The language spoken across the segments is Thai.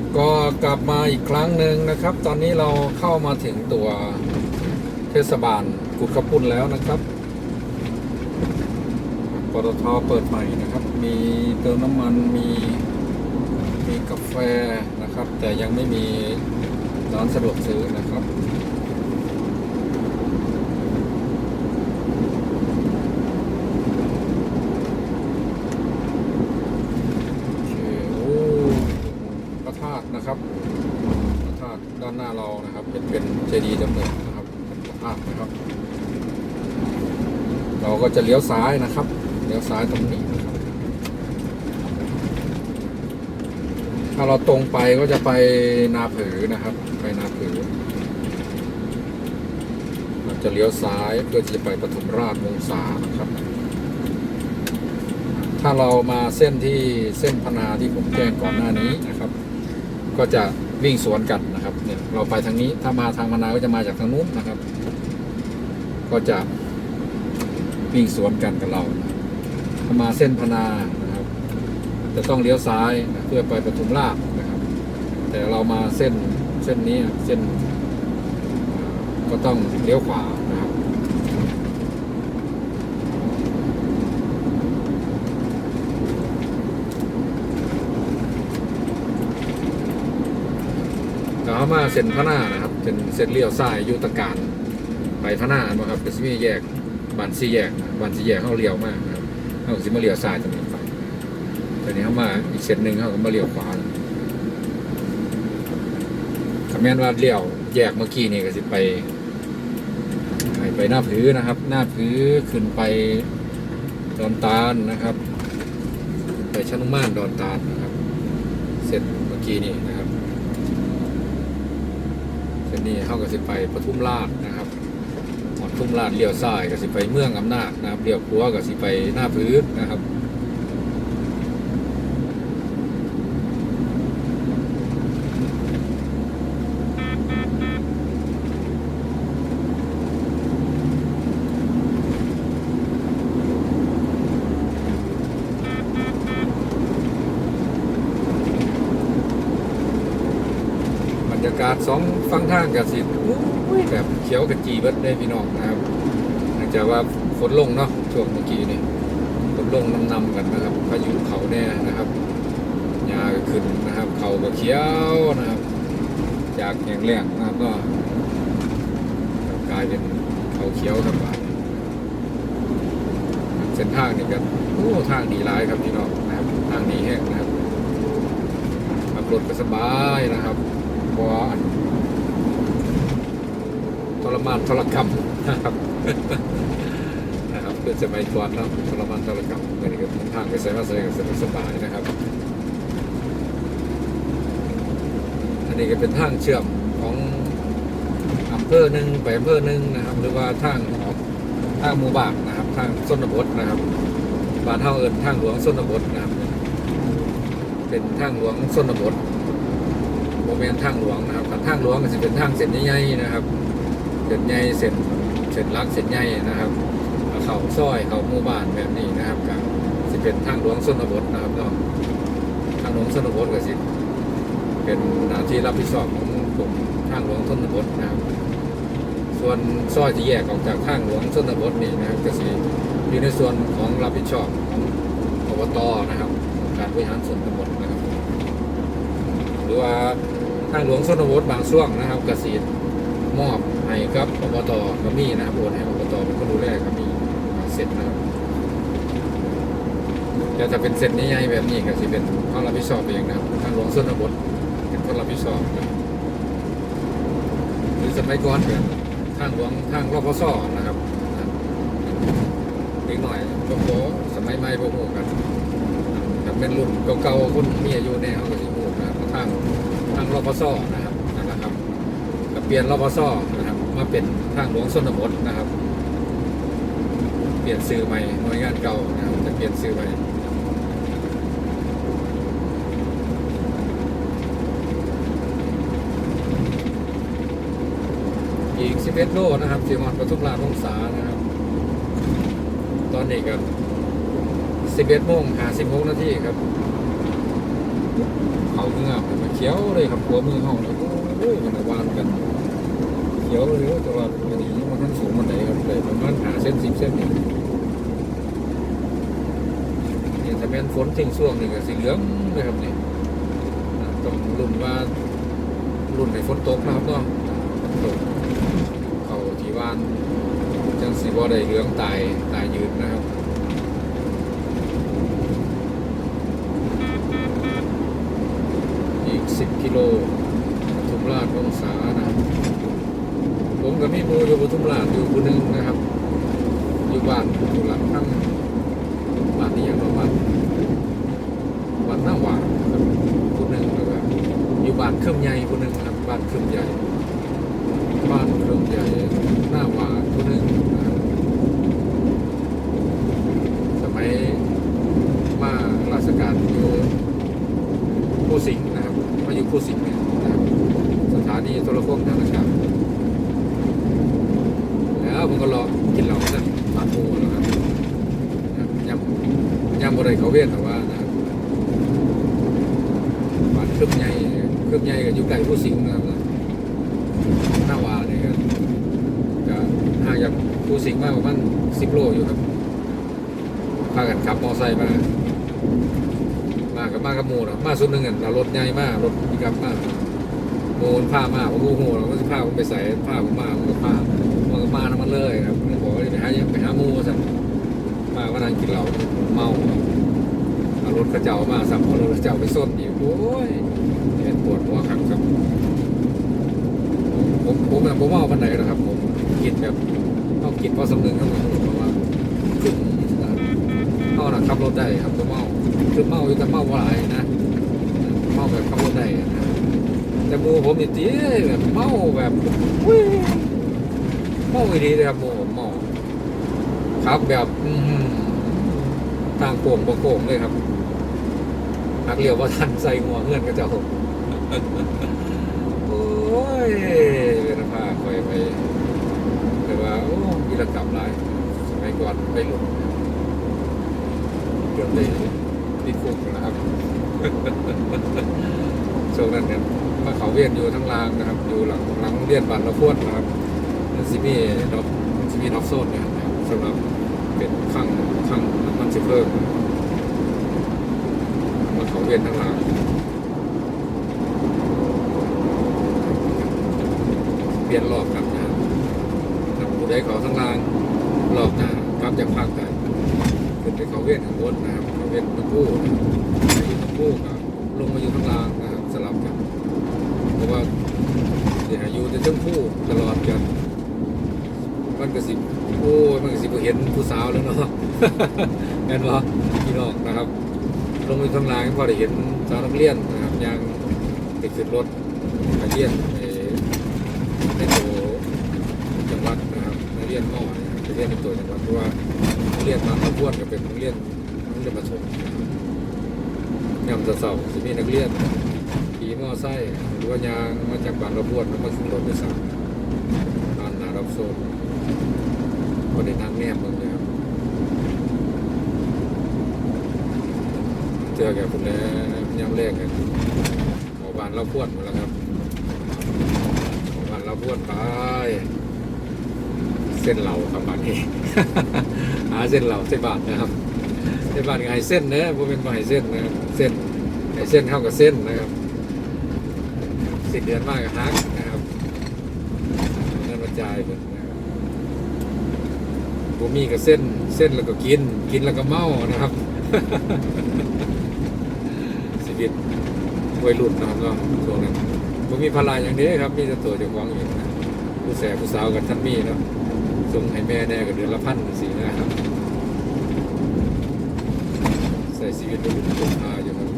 ครับก็กลับมาอีกครั้งหนึ่งนะครับ ตอนนี้เราเข้ามาถึงตัวเทศบาลกุดกระปุ่นแล้วนะครับปตทเปิดใหม่นะครับ มีเติมน้ำมันมีมีกาแฟนะครับ แต่ยังไม่มีร้านสะดวกซื้อนะครับ โอเคโอ้พระธาตุนะครับพระธาตุด้านหน้าเรานะครับ เป็นเป็นเจดีย์ดำเนินนะครับเป็นพระธาตุนะครับ เราก็ จะเลี้ยวซ้ายนะครับ เลี้ยวซ้ายตรงนี้นะครับ ถ้าเราตรงไปก็จะไปนาผือนะครับ ไปนาผือ เราจะเลี้ยวซ้ายเพื่อที่จะไปปทุมราชวงศานะครับ ถ้าเรามาเส้นที่เส้นพนาที่ผมแจ้งก่อนหน้านี้นะครับ ก็จะวิ่งสวนกันนะครับ เนี่ยเราไปทางนี้ถ้ามาทางพนาก็จะมาจากทางนู้นนะครับ ก็จะ วิ่งสวนกันกับเรานะถ้ามาเส้นพนานะครับ จะต้องเลี้ยวซ้ายนะเพื่อไปปทุมราชนะครับ แต่เรามาเส้นเส้นนี้เส้นก็ต้องเลี้ยวขวานะครับก็เข้ามาเส้นพระหน้านะครับเป็นเส้นเลี้ยวซ้ายยุตการไปพระหน้านะครับก็จะมีแยก บานสี่แยกบานสี่แยกเข้าเลี้ยวมากครับเข้าก็สิมาเลี้ยวซ้ายตรงนี้ไปตอนนี้เข้ามาอีกเส้นหนึ่งเขาก็มาเลี้ยวขวาคำแม่นว่าเลี้ยวแยกเมื่อกี้นี่ก็สิไป ไปไปหน้าผือนะครับ หน้าผือขึ้นไปดอนตาลนะครับ ไปชะนุมานดอนตาลนะครับ เส้นเมื่อกี้นี่นะครับเส้นนี้เข้ากับสิไปปทุมราช ทุมราชเลี้ยวซ้ายกับสิไปเมืองอำนาจนะครับเลี้ยวขวากับสิไปหน้าพื้นนะครับากาศสองฝั่งทางกับสิอุ้ยแบบเขียวกับจีบิดได้พี่น้องนะครับเนื่องจากว่าฝนลงเนาะช่วงเมื่อกี้นี่ฝนลงนำๆกันนะครับพายุเขาแน่นะครับหญ้าก็ขึ้นนะครับ เขาก็เขียวนะครับ จากแห้งแล้งนะครับก็กลายเป็นเขาเขียวครับว่าเส้นทางนี่ครับโอ้ทางดีหลายครับพี่น้องนะครับทางดีแห้งนะครับขับรถก็สบายนะครับ พราะว่าอันทรมานทรกรรมนะครับนะครับเพื่อจะไม่กวนนะทรมานทรกรรมเมื่อนี้ก็ทางไปใส่มาใส่กับสบายสบายนะครับ อันนี้ก็เป็นทางเชื่อมของอำเภอหนึ่งไปอำเภอหนึ่งนะครับ หรือว่าทางออกทางหมู่บ้านนะครับ ทางชนบทนะครับบ้านเท่าเอินทางหลวงชนบทนะครับ เป็นทางหลวงชนบท โมเมนทางหลวงนะครับทางหลวงก็จะเป็นทางเส้นใหญ่ๆนะครับเส้นใหญ่เส้นเส้นลักเส้นใหญ่นะครับเขาซอยเขาหมู่บ้านแบบนี้นะครับก็จะเป็นทางหลวงชนบทนะครับเนาะทางหลวงชนบทก็สิเป็นหน้าที่รับผิดชอบของกลุ่มทางหลวงชนบทนะครับส่วนซอยที่แยกออกจากทางหลวงชนบทนี่นะครับก็สิอยู่ในส่วนของรับผิดชอบของอบตนะครับ การบริหารส่วนตำบลนะครับ หรือว่า ทางหลวงชนบทบางช่วงนะครับกษตรมอบให้กับอบตก็มีนะครับโอนให้อบตเป็นคนดูแลก็มีบางเสร็จนะครับแต่ถ้าเป็นเส้นใหญ่ๆแบบนี้ก็สิเป็นเขารับผิดชอบเองนะครับทางหลวงชนบทเป็นคนรับผิดชอบนะหรือสมัยก่อนเป็นทางหลวงทางรพสนะครับเล็กหน่อยก็โสมัยใหม่พวกกันถ้าเป็นรุ่นเก่าๆคนมีอายุแน่เขาก็สิพูดนะครับทาง รพสนะครับนะครับก็เปลี่ยนรพสนะครับ มาเป็นทางหลวงชนบทนะครับ เปลี่ยนซื้อใหม่หน่วยงานเก่านะครับจะเปลี่ยนซื้อใหม่อีก11โลนะครับสีมอนปทุมราชวงศานะครับ ตอนนี้ก็11โมง56นาทีครับ เขาเงือกมันเขียวเลยครับหัวมือห้องแล้วโอ้ยมันวานกันเขียวเลยแต่ว่ามันนี้มันทั้งสูงมันไหนครับเลยประมาณหาเส้นสิบเส้นนี่เนี่ยถ้าแม่นฝนทิ้งช่วงนี่ก็สีเหลืองเลยครับนี่ต้องรุ่นว่ารุ่นในฝนตกนะครับเนาะฝนตกเขาที่ว่านจังสีบ่ได้เหลืองตายตายยืนนะครับ อีก 10 กิโลปทุมราชองศานะครับ ผมกับมีหมูอยู่ปทุมราชอยู่คนหนึ่งนะครับ อยู่บ้านอยู่หลังข้งบ้านนี้ยังบ้านบ้านหน้าหวานครับคนหนึ่งแล้วก็อยู่บ้านเครื่องใหญ่คนหนึ่งครับบ้านเครื่องใหญ่บ้านเครื่องใหญ่หน้าหวานคนหนึ่งสมัยมาราชการอยู่ผู้สิงห์นะครับ มาอยู่ผู้สิงห์เนี่ยสถานีโทรคมทางอากาศแล้วผมก็รอกินเหล้านะปากปูนะครับยำยำบริเขาเวียนแต่ว่านะบ้านเครื่องใหญ่เครื่องใหญ่ก็อยู่ใกล้ผู้สิงห์นะครับหน้าวาเนี่ยก็ก็ห่างจากผู้สิงห์มากประมาณสิบโลอยู่ครับพากันขับมอไซค์มา มากับมากับหมูนะมาสุดหนึ่งอะรารถใหญ่มากรถปิกอัพมากโมนผ้ามากผมโอ้โหเราก็จะผ้าผมไปใส่ผ้าผมมาผมก็ผ้ามันก็มาน้ำมันเลยครับไม่บอกว่าไปหาไปหาหมูสั่นมาวันนั้นกินเหล้าเมาเอารถกระเจ้ามาสับเอารถกระเจ้าไปส้นอีกโอ้ยเป็นปวดหัวขังครับผมผมแบบผมเมาวันไหนนะครับ ผมกินแบบเอากินเพราะสำนึกครับผมว่าขึ้นเมาหนักขับรถได้ครับตัวเมา คือเมาอยู่แต่เมาว่าไรนะ เมาแบบขับรถได้นะแต่โมผมนี่ตีแบบเมาแบบอุ้ยเมาอีดีเลยครับหมูผมเมาครับแบบทางโป่งบะโป่งเลยครับนักเรียวว่าทันใส่หัวเงื่อนก็จะหกอ้ยเป็นพาคอยไปแต่ว่าโอ้มีระกับหลายสมัยก่อนไปหลุดเกือบได้ ติดคุกนะครับ ช่วงนั้นเนี่ยมาเขาเวีย นอยู่ทั้งรางนะครับ อยู่หลังหลังเรียนบ้านเราพวนนะครับซิมีด็อกซิมีด็อกโซนเนี่ยสำหรับเป็นข้างข้างน้ำมันสิเพิ่มมาเขาเวียนทั้งรางเปลี่ยนรอบกันนะครับผู้ใดเขาทั้งรางรอบหน้ากลับจากภาคใต้ขึ้นไปเขาเวียนข้างบนนะครับเขาเวียนตะกู้อยู่ตะกู้กับลงมาอยู่ข้างล่างนะครับสลับกัน เพราะว่าเดี๋ยวอยู่จะทั้งคู่ตลอดกันมันก็สิโอ้ยมันก็สิบเห็นผู้สาวแล้วเนาะแม่นบ่พี่น้องนะครับ ลงไปข้างล่างพอได้เห็นสาวนักเรียนนะครับยังไปขึ้นรถไปเรียนในในตัวจังหวัดนะครับในเรียนหม้อนี่ยไปเรียนในตัวจังหวัดเพราะว่าโรงเรียนบางขบวนก็เป็นโรงเรียนโรงเรียนประถมยามจะเสาร์จะมีนักเรียน มอไซค์หรือว่ายางมาจากบางขบวนแล้วมาขึ้นรถไปสั่งผ่านหนารับโซนก็ได้นั่งแนบมึงเลยครับเจอแกผมแล้วยามแรกกันหมอบานเราพวนหมดแล้วครับหมอบานเราพวนไปเส้นเหล่าครับบานนี้หาเส้นเหล่าเส้นบาทนะครับเส้นบาทไฮเส้นเนอะผมเป็นไฮเส้นนะเส้นไฮเส้นเท่ากับเส้นนะครับ สิบเดือนมากกับฮักนะครับนั่นมาจ่ายเป็นะครับผมมีกับเส้นเส้นแล้วก็กิน กินแล้วก็เมานะครับชีวิตวัยรุ่นนะครับเนาะช่วงนั้นผมมีพลายอย่างนี้ครับ มีแต่ตัวเจ้าของอยู่นะผู้แสบผู้สาวกันท่านมีนะส่งให้แม่แน่ก็เดือนละพันสินะครับใส่ชีวิตเป็นลูกค้าอยู่ครับ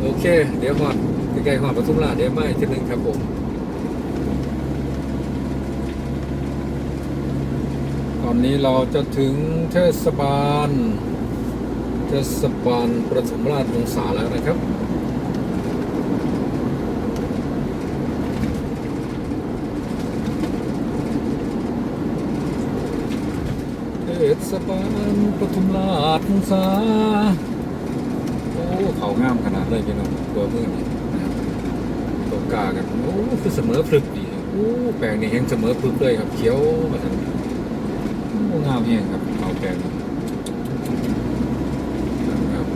โอ เคเดี๋ยวหอดใกล้ๆหอดปทุมราชเดี๋ยวไมาอีกทีหนึ่งครับผมตอนนี้เราจะถึงเทศบาล เทศบาลประทุมราชวงศาแล้วนะครับเทศบาลปทุมราชวงศา เขางามขนาดเลยพี่น้องตัวมือนี่นะครับตัวกากันโอ้คือเสมอพรึกดีโอ้แปลงนี่แห้งเสมอพรึกเลยครับเขียวมาทันโอ้งามแห้งครับเขาแปลงนี่ครับ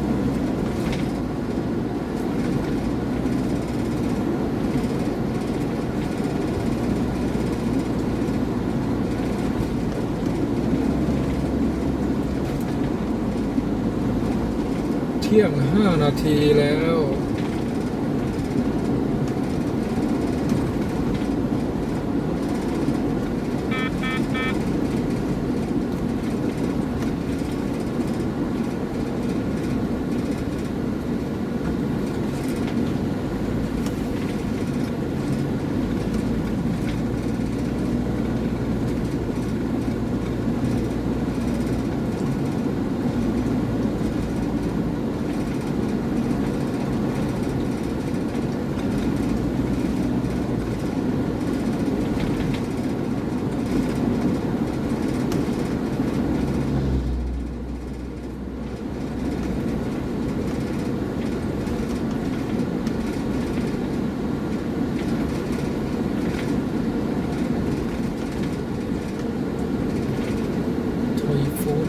เที่ยง ห้านาทีแล้ว ทอยฟูด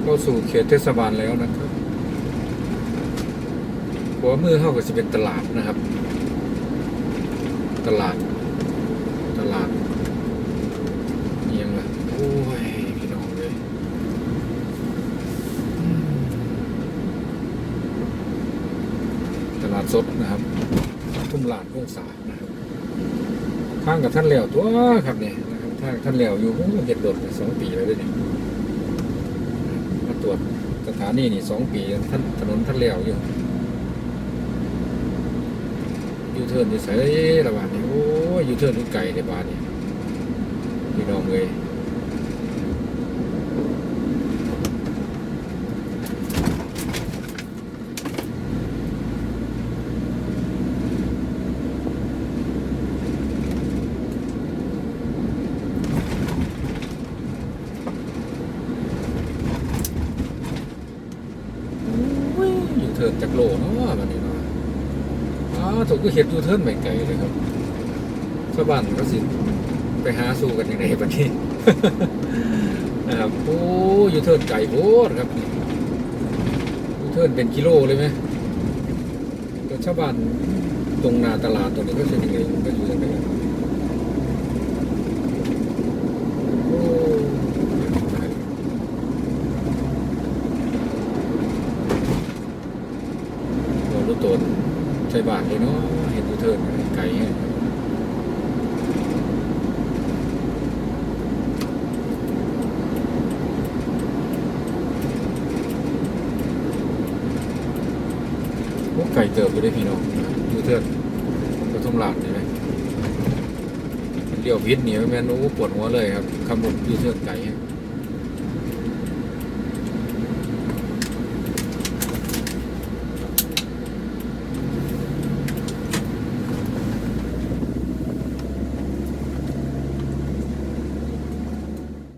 เข้า สู่เขตเทศบาลแล้วนะครับหัวมือเข้ากับจะเป็นตลาดนะครับ ตลาด ตลาดเอียงละโอ้ยพี่น้องเลยตลาดสดนะครับ ทุ่มลาดวงศานะครับข้างกับท่านเหลวตัวครับเนี่ยนะครับทางท่านเหลวอยู่โอ้เห็ดโดดสองปีแล้วด้วยนี่มาตรวจสถานีนี่สองปีท่านถนนท่านเหลวอยู่ยูเทิร์นอยู่ใส่ระบาดนี่โอ้ยยูเทิร์นนี่ไก่ในบ้านนี่พี่น้องเลย ยูเทิร์นจากโลเนาะมันนี่เนาะอ้าวถูกก็เห็ดยูเทิร์นใหม่ไก่เลยครับชาวบ้านก็สิไปหาสู้กันยังไงบัดนี้นะครับโอ้ยูเทิร์นไก่โพดครับยูเทิร์นเป็นกิโลเลยไหมแต่ชาวบ้านตรงหนาตลาดตรงนี้ก็เป็นยังไงก็อยู่ยังไงโอ้ตัวรู้ตน ใช่บานเลยเนาะเห็นยูเทิร์นไก่เนี่ยพวกไก่เติบอยู่ได้พี่น้องดูเถิดกระทุ่มหลาดใช่ไหมเลี้ยวพิษหนีไม่แม่นโอ้ปวดหัวเลยครับคำหมดดูเถิดไก่